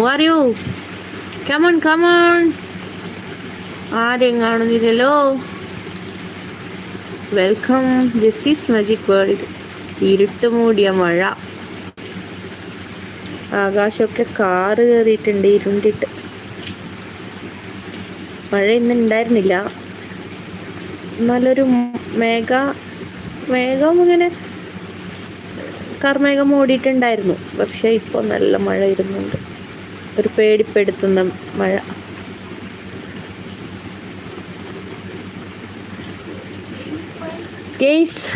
അറിയൂ come on. ആരെയും കാണുന്നില്ലല്ലോ welcome this is magic world ഇരുട്ട് മൂടിയ മഴ. ആകാശമൊക്കെ കാറ് കയറിയിട്ടുണ്ട് ഇരുണ്ടിട്ട്. മഴ ഇന്ന് ഉണ്ടായിരുന്നില്ല നല്ലൊരു മേഘ മേഘം ഇങ്ങനെ കർമേഘം ഓടിയിട്ടുണ്ടായിരുന്നു പക്ഷെ ഇപ്പോൾ നല്ല മഴ ഇരുന്നുണ്ട്. ഒരു പേടിപ്പെടുത്തുന്ന മഴ. കേസ്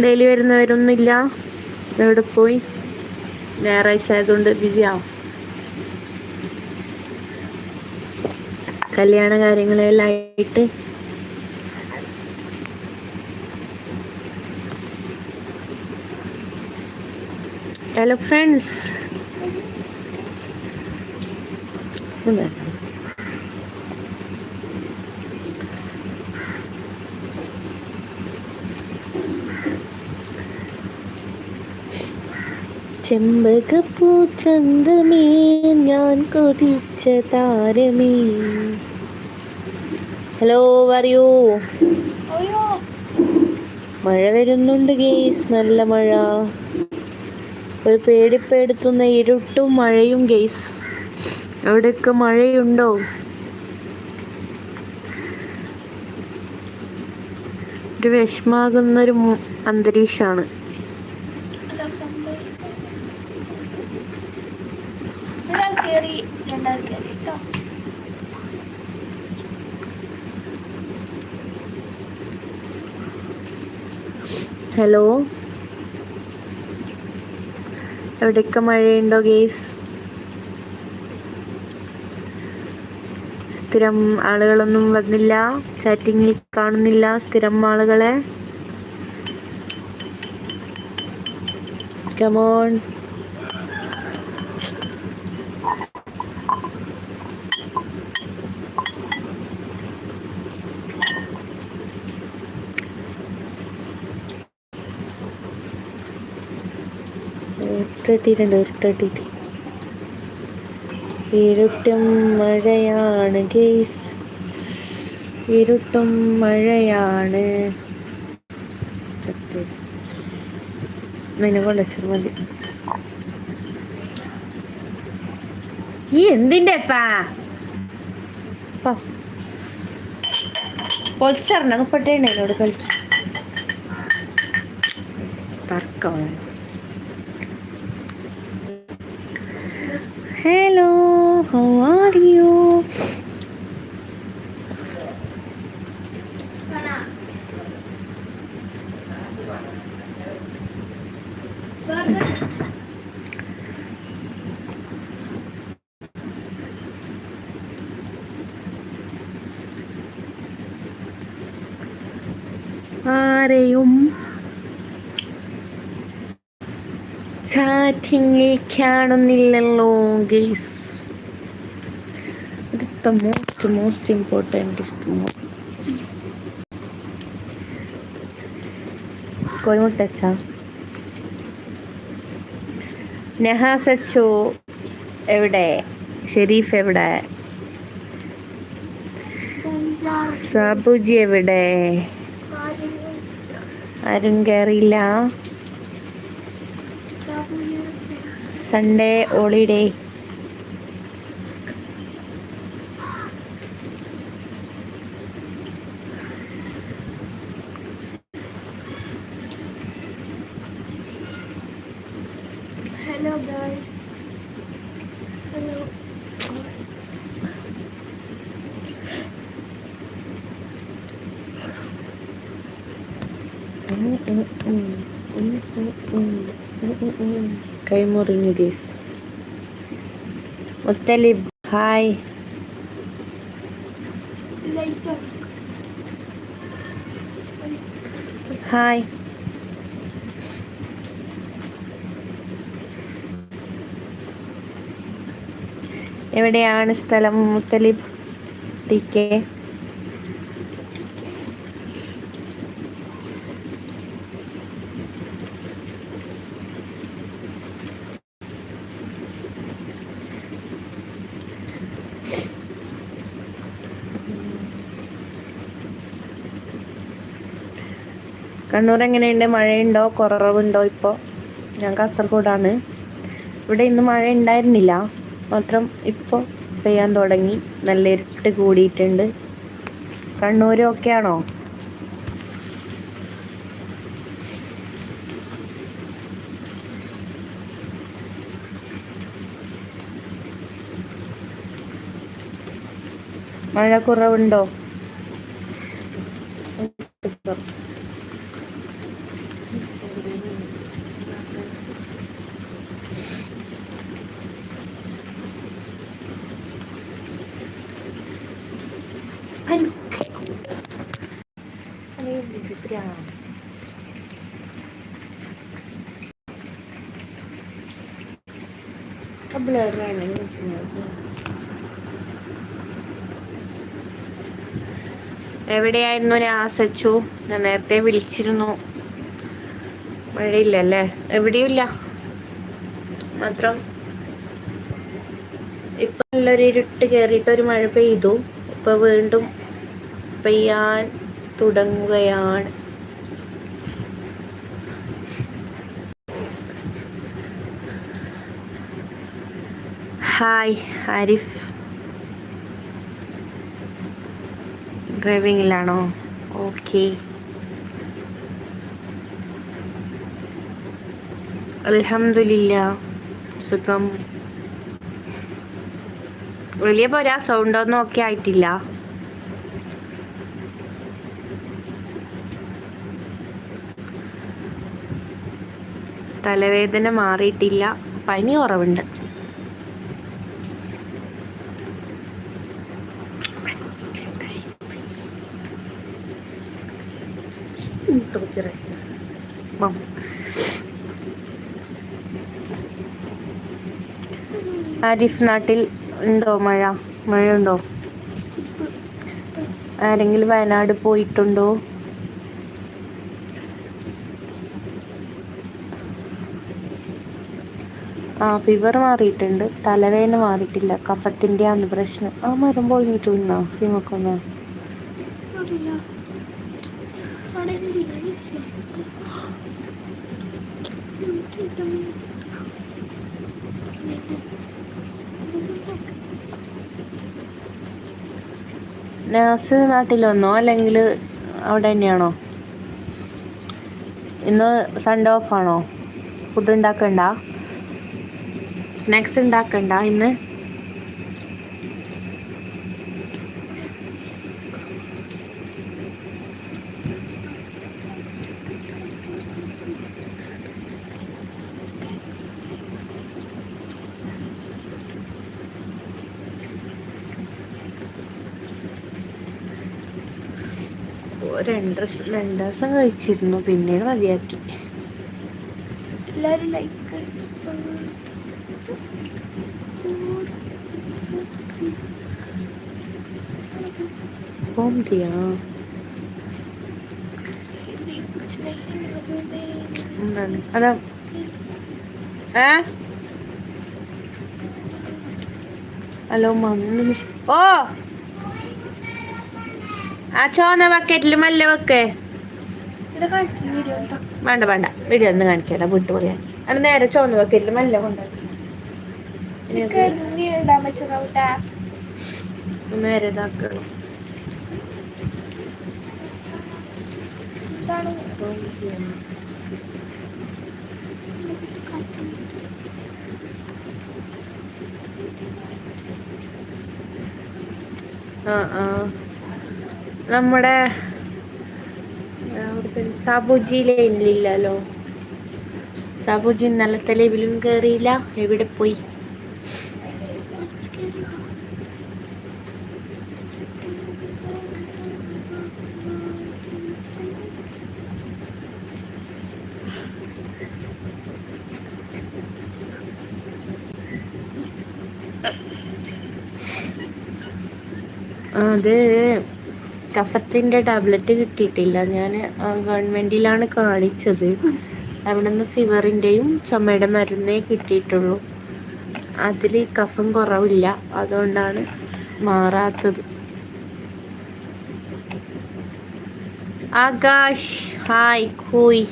ഡെയിലി വരുന്നവരൊന്നുമില്ല. എവിടെ പോയി? ഞായറാഴ്ച ആയതുകൊണ്ട് ബിസി ആവും. കല്യാണ കാര്യങ്ങളെല്ലാം ആയിട്ട്. ഹലോ ഫ്രണ്ട്സ് ചെമ്പകപ്പൂ ചന്തമേ ഞാൻ കൊതിച്ച താരമേ. ഹലോ പറയൂ മഴ വരുന്നുണ്ട് ഗെയ്സ് നല്ല മഴ. ഒരു പേടിപ്പെടുത്തുന്ന ഇരുട്ടും മഴയും ഗെയ്സ് അവിടെയൊക്കെ മഴയുണ്ടോ? ഒരു വിഷമാകുന്നൊരു കേട്ടോ ഹലോ? എവിടെയൊക്കെ മഴയുണ്ടോ ഗെയ്സ്? സ്ഥിരം ആളുകളൊന്നും വന്നില്ല. ചാറ്റിങ്ങിൽ കാണുന്നില്ല സ്ഥിരം ആളുകളെ. കമോൺ ഇരുട്ടിട്ടുണ്ട് ഇരുട്ടിട്ട് ഇരുട്ടും മഴയാണ് ഗേസ് ഇരുട്ടും മഴയാണ്. കൊണ്ട് മതി. ഈ എന്തിന്റെ പാ? പൊളിച്ചറിഞ്ഞ പെട്ടേണ്ട എന്നോട് കളിക്കും. തർക്കമാണ്. How are you? ആരെയും ചാറ്റിങ്ങിൽ കാണുന്നില്ലല്ലോ guys is the most most important is the most കോയിമുട്ടച്ച നെഹാസച്ചോ എവിടെ ഷെരീഫ് എവിടെ സാബുജി എവിടെ ആരും കയറിയില്ല Sunday holiday hello guys hello കൈമുറിഞ്ഞു guys Muthalib hi hi എവിടെയാണ് സ്ഥലം മുത്തലിബ്? T K? കണ്ണൂർ എങ്ങനെയുണ്ട്? മഴയുണ്ടോ? കുറവുണ്ടോ ഇപ്പോൾ ഞാൻ കാസർഗോഡാണ്. ഇവിടെ ഇന്ന് മഴ ഉണ്ടായിരുന്നില്ല. മാത്രം ഇപ്പോൾ പെയ്യാൻ തുടങ്ങി. നല്ല ഇരുട്ട് കൂടിയിട്ടുണ്ട്. കണ്ണൂരും ഒക്കെ ആണോ? മഴ കുറവുണ്ടോ? എവിടെയായിരുന്നു? ആസച്ചു ഞാൻ നേരത്തെ വിളിച്ചിരുന്നു. മഴയില്ലല്ലേ എവിടെയുമില്ല മാത്രം ഇപ്പൊ നല്ലൊരു ഇരുട്ട് കയറിയിട്ട് ഒരു മഴ പെയ്തു. ഇപ്പൊ വീണ്ടും പെയ്യാൻ തുടങ്ങുകയാണ്. ഹായ് ആരിഫ്. ഡ്രൈവിങ്ങിലാണോ? ഓക്കെ. അലഹമില്ല സുഖം. വലിയ പോരാ സൗണ്ടൊന്നും ഒക്കെ ആയിട്ടില്ല. തലവേദന മാറിയിട്ടില്ല പനി കുറവുണ്ട്. ആരിഫ് നാട്ടിൽ ഉണ്ടോ മഴ? മഴ ഉണ്ടോ ആരെങ്കിലും വയനാട് പോയിട്ടുണ്ടോ? ആ ഫീവർ മാറിയിട്ടുണ്ട്. തലവേദന മാറിയിട്ടില്ല. കഫത്തിന്റെ ആണ് പ്രശ്നം. ആ മരം നിന്നോ സിമക്കൊന്ന് അറിയില്ല അവിടെ എന്തിനാ വിളിച്ചേ? എനിക്കിതൊന്നും നാസ് നാട്ടിൽ വന്നോ അല്ലെങ്കിൽ അവിടെ തന്നെയാണോ? ഇന്ന് സൺഡേ ഓഫ് ആണോ? ഫുഡ് ഉണ്ടാക്കണ്ട? സ്നാക്സ് ഉണ്ടാക്കണ്ട ഇന്ന്? രണ്ട് രണ്ട് ദിവസം കഴിച്ചിരുന്നു. പിന്നീട് മതിയാക്കി. എല്ലാവരും ലൈക്ക് പോണ്ടിയാ എന്താണ്? അതാ. ഏ? Hello mummy. ഓ! ആ ചോന്ന ബക്കറ്റിൽ മല്ല വെക്കേ. വേണ്ട വേണ്ട. വീഡിയോ ഒന്ന് കാണിക്കണ്ട വിട്ടു പറയാൻ അത് നേരെ ചോന്ന ബക്കറ്റിൽ മല്ല ഇടാൻ നേരെ ഇതാക്കണം. ഇതാണ്. ആ ആ. നമ്മുടെ സാബുജിയിലെ ഇല്ലല്ലോ സാബുജി നല്ല ലൈവിലും കയറിയില്ല എവിടെ പോയി? അത്. കഫത്തിന്റെ ടാബ്ലറ്റ് കിട്ടിയിട്ടില്ല. ഞാൻ ഗവൺമെന്റിലാണ് കാണിച്ചത്. അവിടെ നിന്ന് ഫീവറിന്റെയും ചുമയുടെ മരുന്നേ കിട്ടിയിട്ടുള്ളൂ. അതിൽ കഫം കുറവില്ല. അതുകൊണ്ടാണ് മാറാത്തത്. ആകാശ് ഹായ് കൂയ്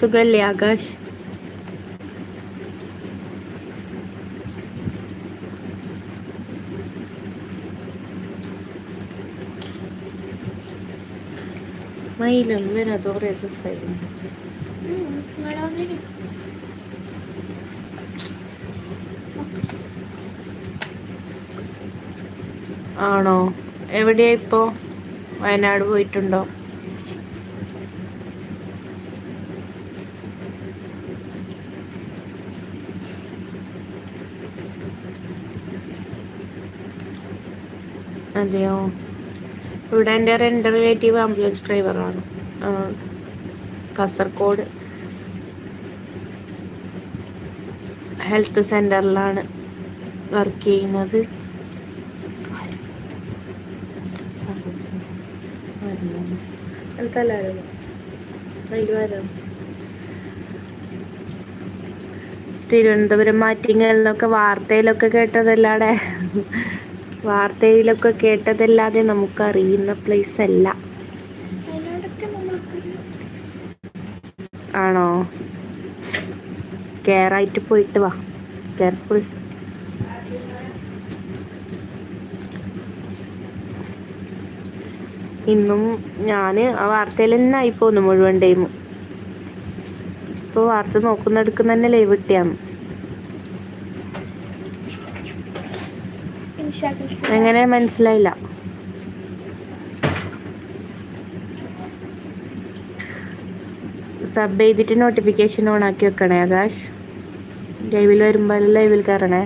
സുഖല്ലേ ആകാശ്? മയിലൊന്നും വരാതെ കുറേ ദിവസമായിരുന്നു നിങ്ങളെ വന്നിന് ആണോ? എവിടെയാ ഇപ്പോ? വയനാട് പോയിട്ടുണ്ടോ? അതെയോ? ഇവിടെ എന്റെ രണ്ട് റിലേറ്റീവ് ആംബുലൻസ് ഡ്രൈവറാണ് കാസർഗോഡ് ഹെൽത്ത് സെന്ററിലാണ് വർക്ക് ചെയ്യുന്നത്. തിരുവനന്തപുരം മാറ്റിങ്ങൽ എന്നൊക്കെ വാർത്തയിലൊക്കെ കേട്ടതല്ലാടെ വാർത്തയിലൊക്കെ കേട്ടതല്ലാതെ നമുക്കറിയുന്ന പ്ലേസ് അല്ല. ആണോ? കെയർ ആയിട്ട് പോയിട്ട് വാ. കെയർഫുൾ ഇന്നും ഞാൻ ആ വാർത്തയിൽ തന്നെ ആയി പോന്നു മുഴുവൻ ടൈമും ഇപ്പോൾ വാർത്ത നോക്കുന്നെടുക്കുന്ന തന്നെ ലൈവ് ഇട്ടിയാണ് എങ്ങനെ മനസ്സിലായില്ല. സബ് ചെയ്തിട്ട് നോട്ടിഫിക്കേഷൻ ഓൺ ആക്കി വെക്കണേ ആകാശ്. ലൈവിൽ വരുമ്പോൾ ലൈവിൽ കയറണേ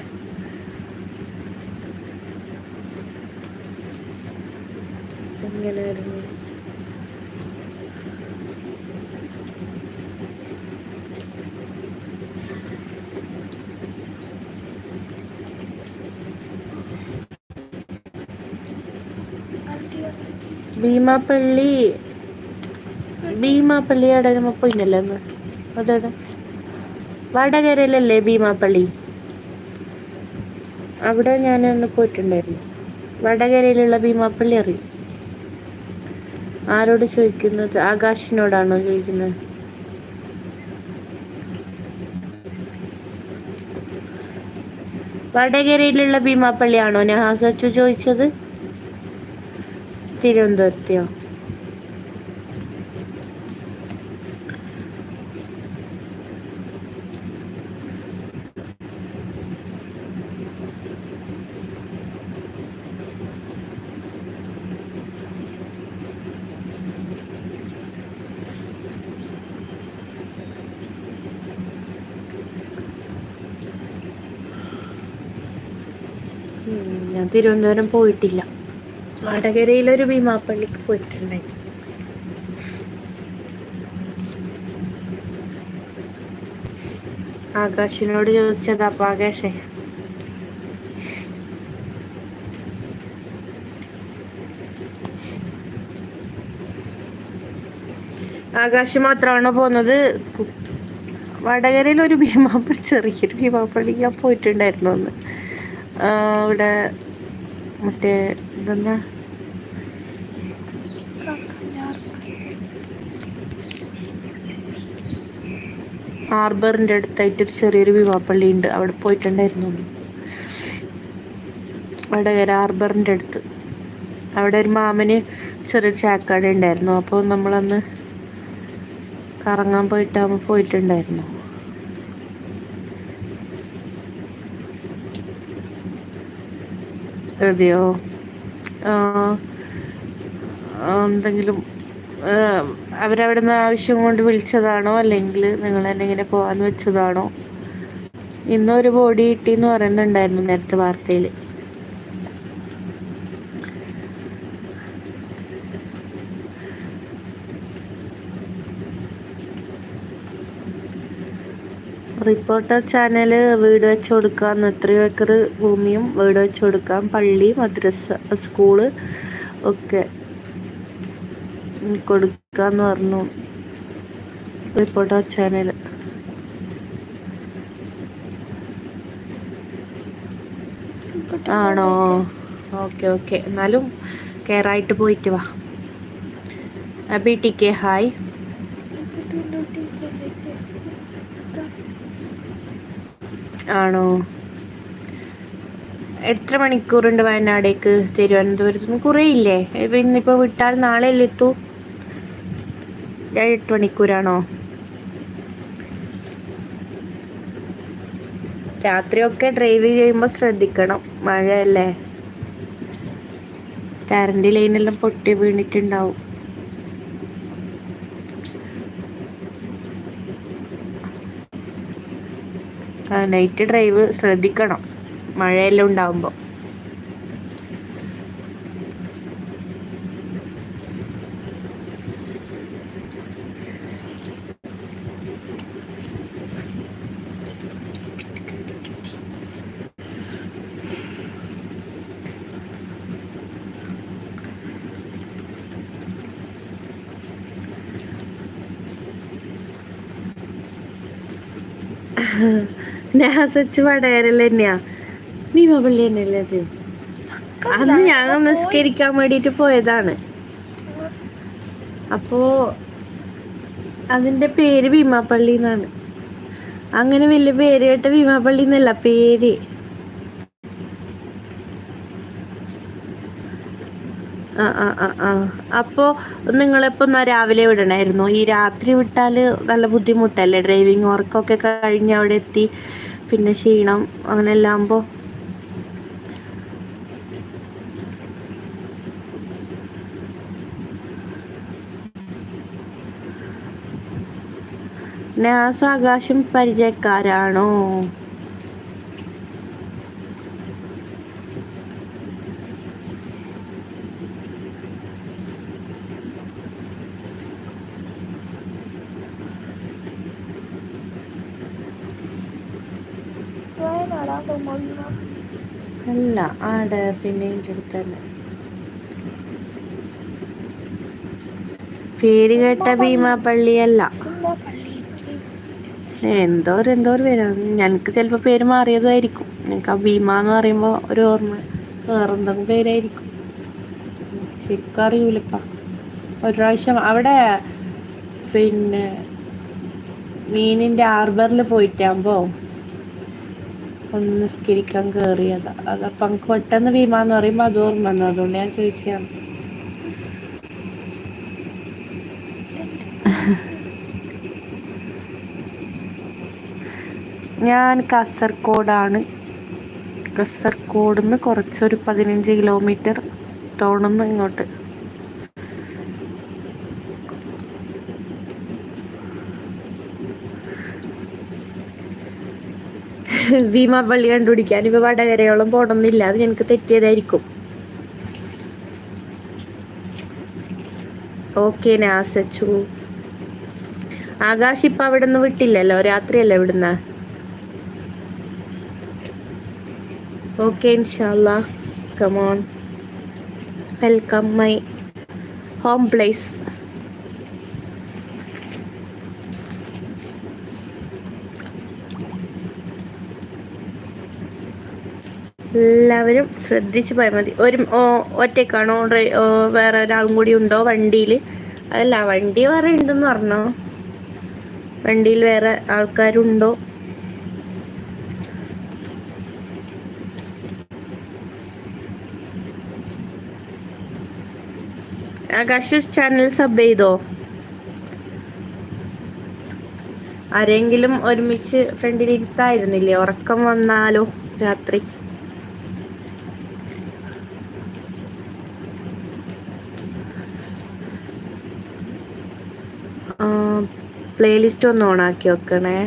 ഭീമാപ്പള്ളി ഭീമാപ്പള്ളി അവിടെ നമ്മ പോയിന്നല്ലോ അന്ന്. അതവിടെ. വടകരയിലല്ലേ ഭീമാപ്പള്ളി അവിടെ ഞാൻ അന്ന് പോയിട്ടുണ്ടായിരുന്നു. വടകരയിലുള്ള ഭീമാപ്പള്ളി അറിയും? ആരോട് ചോദിക്കുന്നത്? ആകാശിനോടാണോ ചോദിക്കുന്നത്? വടകരയിലുള്ള ഭീമാപ്പള്ളിയാണോ നഹാസച്ചു ചോദിച്ചത്? തിരുവനന്തപുരത്തെയോ ഞാൻ തിരുവനന്തപുരം പോയിട്ടില്ല. വടകരയിലൊരു ഭീമാപ്പള്ളിക്ക് പോയിട്ടുണ്ടായി. ആകാശിനോട് ചോദിച്ചതാ അപ്പൊ ആകാശേ ആകാശ് മാത്രമാണോ പോകുന്നത് വടകരയിൽ ഒരു ഭീമാപ്പള്ളി ചെറിയൊരു ഭീമാപ്പള്ളി ഞാൻ പോയിട്ടുണ്ടായിരുന്നു അന്ന്. ഇവിടെ മറ്റേ ഇതെന്നാ ഹാർബറിന്റെ അടുത്തായിട്ട് ഒരു ചെറിയൊരു വിവാപ്പള്ളി ഉണ്ട്. അവിടെ പോയിട്ടുണ്ടായിരുന്നു. വടകര ഹാർബറിന്റെ അടുത്ത്. അവിടെ ഒരു മാമന് ചെറിയ ചാക്കട ഉണ്ടായിരുന്നു. അപ്പോൾ നമ്മളന്ന് കറങ്ങാൻ പോയിട്ടാകുമ്പോൾ പോയിട്ടുണ്ടായിരുന്നു. അതെയോ എന്തെങ്കിലും അവരവിടെ നിന്ന് ആവശ്യം കൊണ്ട് വിളിച്ചതാണോ? അല്ലെങ്കിൽ നിങ്ങൾ തന്നെ ഇങ്ങനെ പോകാന്ന് വെച്ചതാണോ? ഇന്നൊരു ബോഡി കിട്ടിയെന്ന് പറയുന്നുണ്ടായിരുന്നു നേരത്തെ വാർത്തയിൽ റിപ്പോർട്ടർ ചാനൽ വീട് വെച്ച് കൊടുക്കാം എത്രയോ ഏക്കർ ഭൂമിയും വീട് വെച്ച് കൊടുക്കാം പള്ളി മദ്രസ സ്കൂൾ ഒക്കെ കൊടുക്കാന്ന് പറഞ്ഞു. റിപ്പോർട്ടർ ചാനൽ ആണോ? Okay okay. എന്നാലും കെയറായിട്ട് പോയിട്ട് വാ. അബി ടി കെ ഹായ് ആണോ? എത്ര മണിക്കൂറുണ്ട് വയനാടേക്ക്? തിരുവനന്തപുരത്ത് കുറേ ഇല്ലേ? ഇന്നിപ്പോൾ വിട്ടാൽ നാളെ എത്തൂ? എട്ട് മണിക്കൂറാണോ രാത്രിയൊക്കെ ഡ്രൈവ് ചെയ്യുമ്പോൾ ശ്രദ്ധിക്കണം. മഴയല്ലേ? കറണ്ട് ലൈനെല്ലാം പൊട്ടി വീണിട്ടുണ്ടാവും. നൈറ്റ് ഡ്രൈവ് ശ്രദ്ധിക്കണം. മഴയെല്ലാം ഉണ്ടാവുമ്പോൾ നാസച്ച് വടകരല്ലേ തന്നെയാ. ഭീമപള്ളി തന്നെയല്ലേ അത്? അന്ന് ഞങ്ങൾ നിസ്കരിക്കാൻ വേണ്ടിയിട്ട് പോയതാണ്. അപ്പോ അതിന്റെ പേര് ഭീമാപ്പള്ളി എന്നാണ്. അങ്ങനെ വലിയ പേര് കേട്ട ഭീമാപ്പള്ളി എന്നല്ല പേര്. ആ ആ ആ ആ. അപ്പോൾ നിങ്ങളിപ്പോൾ എന്നാൽ രാവിലെ വിടണമായിരുന്നു ഈ രാത്രി വിട്ടാൽ നല്ല ബുദ്ധിമുട്ടല്ലേ? ഡ്രൈവിങ് വർക്കൊക്കെ കഴിഞ്ഞ് അവിടെ എത്തി പിന്നെ ക്ഷീണം അങ്ങനെ എല്ലാം ആകുമ്പോൾ നാസാകാശം പരിചയക്കാരാണോ? ആടെ പിന്നെ എന്റെ അടുത്ത് തന്നെ. പേര് കേട്ട ഭീമാപ്പള്ളിയല്ല എന്തോ എന്തോ പേരാണ് ഞങ്ങൾക്ക് ചിലപ്പോൾ പേര് മാറിയതുമായിരിക്കും ഞങ്ങൾക്ക് ആ ഭീമ എന്ന് പറയുമ്പോൾ ഒരു ഓർമ്മ. വേറെന്തെങ്കിലും പേരായിരിക്കും? ശരിക്കും അറിയൂലപ്പ. ഒരു പ്രാവശ്യം അവിടെ പിന്നെ മീനിന്റെ ആർബറിൽ പോയിട്ടാകുമ്പോൾ ഒന്ന് നിസ്കരിക്കാൻ കയറിയതാ അതപ്പം എനിക്ക് പെട്ടെന്ന് വീമാന്ന് പറയുമ്പോൾ അത് ഓർമ്മ വന്നു. അതുകൊണ്ട് ഞാൻ ചോദിച്ചതാണ് ഞാൻ കാസർഗോഡാണ്. കാസർഗോഡ് നിന്ന് കുറച്ചൊരു പതിനഞ്ച് കിലോമീറ്റർ ടൗണിൽ നിന്ന് ഇങ്ങോട്ട്. ഭീമാപള്ളി കണ്ടുപിടിക്കാൻ ഇപ്പൊ വടകരയോളം പോണമെന്നില്ല അത് എനിക്ക് തെറ്റിയതായിരിക്കും. ഓക്കെ നാസച്ചു. ആകാശ് ഇപ്പൊ അവിടെ നിന്ന് വിട്ടില്ലല്ലോ? രാത്രിയല്ലേ ഇവിടുന്ന്? ഓക്കെ ഇൻഷാല്ല come on welcome my home place എല്ലാവരും ശ്രദ്ധിച്ച് പോയാൽ മതി. ഒരു ഒറ്റയ്ക്കാണോ വേറെ ഒരാളും കൂടി ഉണ്ടോ വണ്ടിയിൽ അതല്ല വണ്ടി വേറെ ഉണ്ടെന്ന് പറഞ്ഞോ? വണ്ടിയിൽ വേറെ ആൾക്കാരുണ്ടോ? ആകാശ് ചാനൽ സബ് ചെയ്തോ? ആരെങ്കിലും ഒരുമിച്ച് ഫ്രണ്ടിൽ ഇരുത്തായിരുന്നില്ലേ? ഉറക്കം വന്നാലോ രാത്രി? പ്ലേലിസ്റ്റ് ഒന്ന് ഓണാക്കി വെക്കണേ.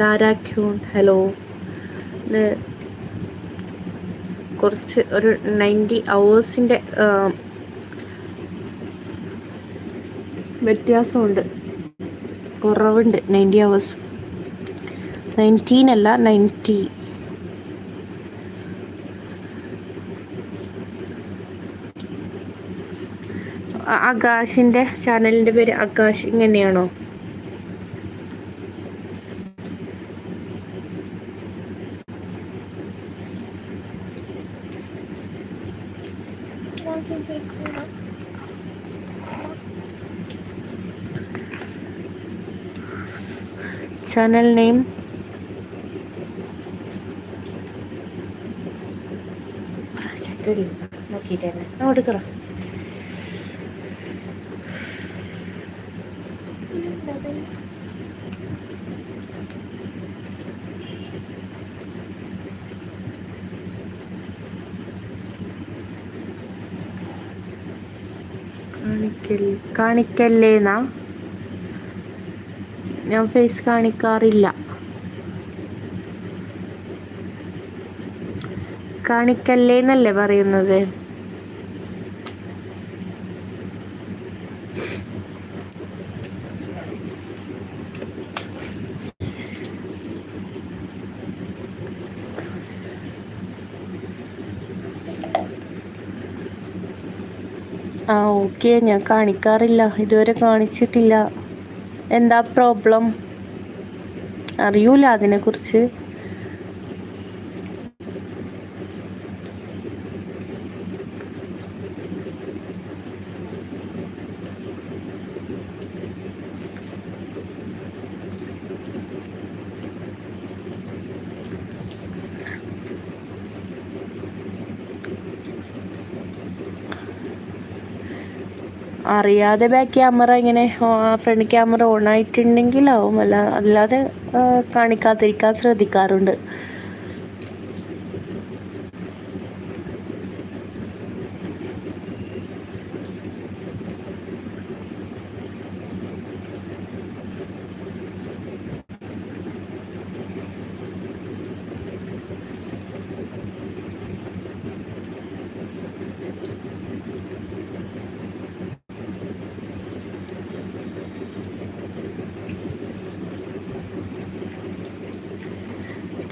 ധാരാ ക്യൂൺ ഹലോ കുറച്ച് ഒരു നയന്റി അവേഴ്സിന്റെ വ്യത്യാസമുണ്ട്. കുറവുണ്ട് നയന്റി അവേഴ്സ് നയന്റീൻ അല്ല നയന്റി ആകാശിന്റെ ചാനലിന്റെ പേര് ആകാശ് ഇങ്ങനെയാണോ? channel name? നോക്കിട്ടേ നോക്കിക്കറ കാണിക്കൽ കാണിക്കല്ലേന്നാ ഞാൻ ഫേസ് കാണിക്കാറില്ല. കാണിക്കല്ലേന്നല്ലേ പറയുന്നത്? ആ ഓക്കെ ഞാൻ കാണിക്കാറില്ല. ഇതുവരെ കാണിച്ചിട്ടില്ല. എന്താ പ്രോബ്ലം അറിയൂല അതിനെക്കുറിച്ച്. അറിയാതെ ബാക്ക് ക്യാമറ ഇങ്ങനെ ഫ്രണ്ട് ക്യാമറ ഓൺ ആയിട്ടുണ്ടെങ്കിലാവും അല്ല അല്ലാതെ കാണിക്കാതിരിക്കാൻ ശ്രദ്ധിക്കാറുണ്ട്.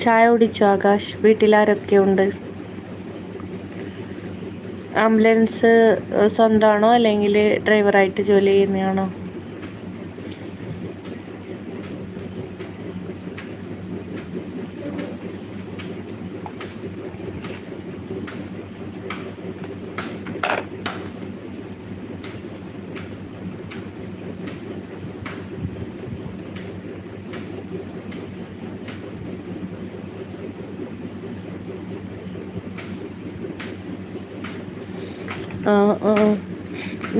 ചായ കുടിച്ചു ആകാശ്? വീട്ടിലാരൊക്കെ ഉണ്ട്? ആംബുലൻസ് സ്വന്തമാണോ? അല്ലെങ്കിൽ ഡ്രൈവറായിട്ട് ജോലി ചെയ്യുന്നതാണോ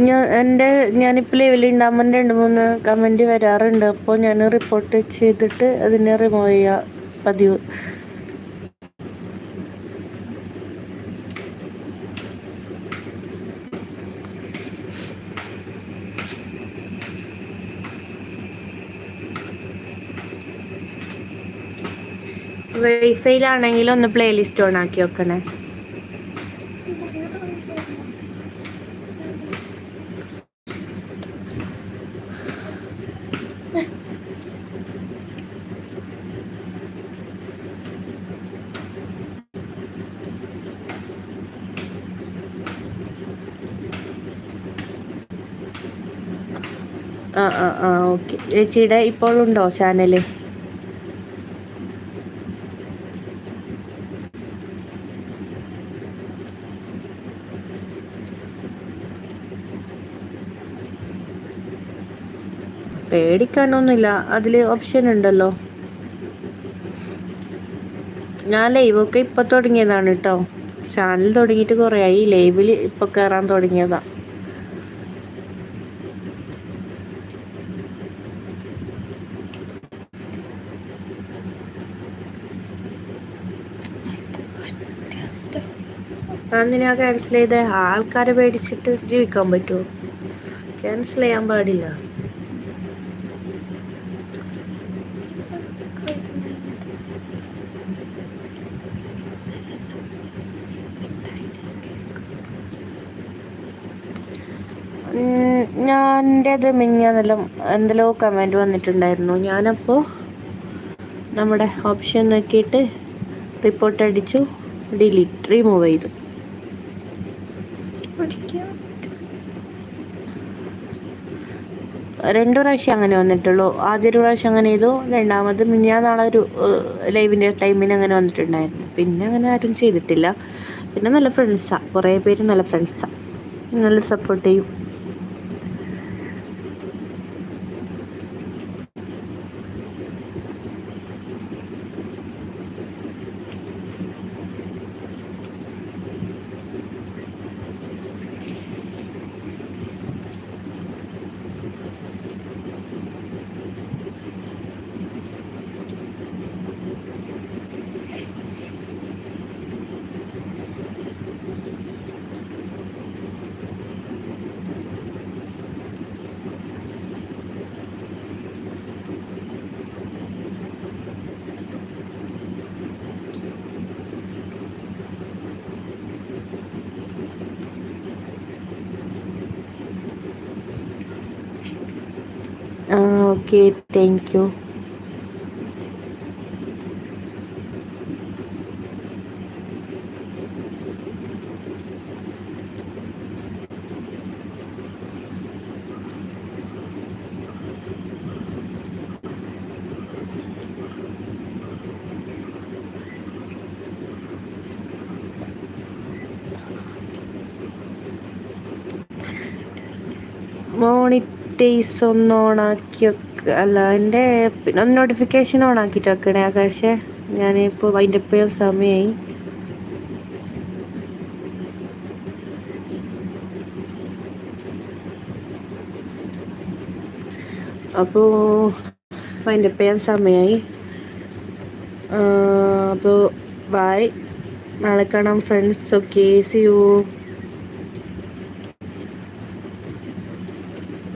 ഞാൻ എന്റെ ഞാനിപ്പോൾ ലെവലുണ്ടാകുമ്പോൾ രണ്ട് മൂന്ന് കമന്റ് വരാറുണ്ട്. അപ്പോൾ ഞാൻ റിപ്പോർട്ട് ചെയ്തിട്ട് അതിനെ റിമൂവ് ചെയ്യുക പതിവ്. വൈഫൈയിലാണെങ്കിൽ ഒന്ന് പ്ലേലിസ്റ്റ് ഓൺ ആക്കി വെക്കണേ. ആ ആ ഓക്കെ. ചേച്ചിയുടെ ഇപ്പോഴുണ്ടോ ചാനൽ പേടിക്കാനൊന്നുമില്ല. അതിൽ ഓപ്ഷൻ ഉണ്ടല്ലോ. ഞാൻ ലൈവൊക്കെ ഇപ്പം തുടങ്ങിയതാണ് കേട്ടോ ചാനൽ തുടങ്ങിയിട്ട് കുറേ ആയി. ലൈവിൽ ഇപ്പം കയറാൻ തുടങ്ങിയതാ. എന്തിനാ ക്യാൻസൽ ചെയ്തേ? ആൾക്കാരെ പേടിച്ചിട്ട് ജീവിക്കാൻ പറ്റുമോ? ക്യാൻസൽ ചെയ്യാൻ പാടില്ല. ഞാന്റെത് മിഞ്ഞാന്നെല്ലാം എന്തെല്ലോ കമന്റ് വന്നിട്ടുണ്ടായിരുന്നു. ഞാനപ്പോൾ നമ്മുടെ ഓപ്ഷൻ നോക്കിയിട്ട് റിപ്പോർട്ട് അടിച്ചു ഡിലീറ്റ് റിമൂവ് ചെയ്തു. രണ്ടു പ്രാവശ്യം അങ്ങനെ വന്നിട്ടുള്ളൂ. ആദ്യ ഒരു പ്രാവശ്യം അങ്ങനെ ചെയ്തു. രണ്ടാമത് ഞാൻ നാളെ ഒരു ലൈവിന്റെ ടൈമിന് അങ്ങനെ വന്നിട്ടുണ്ടായിരുന്നു. പിന്നെ അങ്ങനെ ആരും ചെയ്തിട്ടില്ല. പിന്നെ നല്ല ഫ്രണ്ട്സാണ് കുറേ പേര് നല്ല ഫ്രണ്ട്സാണ് നല്ല സപ്പോർട്ട് ചെയ്യും ആ ഓക്കെ താങ്ക് യു മോണിറ്റൈസ് ഒന്ന് ഓണാക്കി വെക്കുക അല്ല എന്റെ പിന്നെ ഒന്ന് നോട്ടിഫിക്കേഷൻ ഓൺ ആക്കിയിട്ട് വെക്കണേ ആകാശേ. ഞാനിപ്പോൾ അതിന്റെ പേര് സമയമായി അപ്പോൾ അതിന്റെ പേര് സമയമായി അപ്പോൾ ബായ് നാളെ കാണാം ഫ്രണ്ട്സ് ഓക്കെ സി യു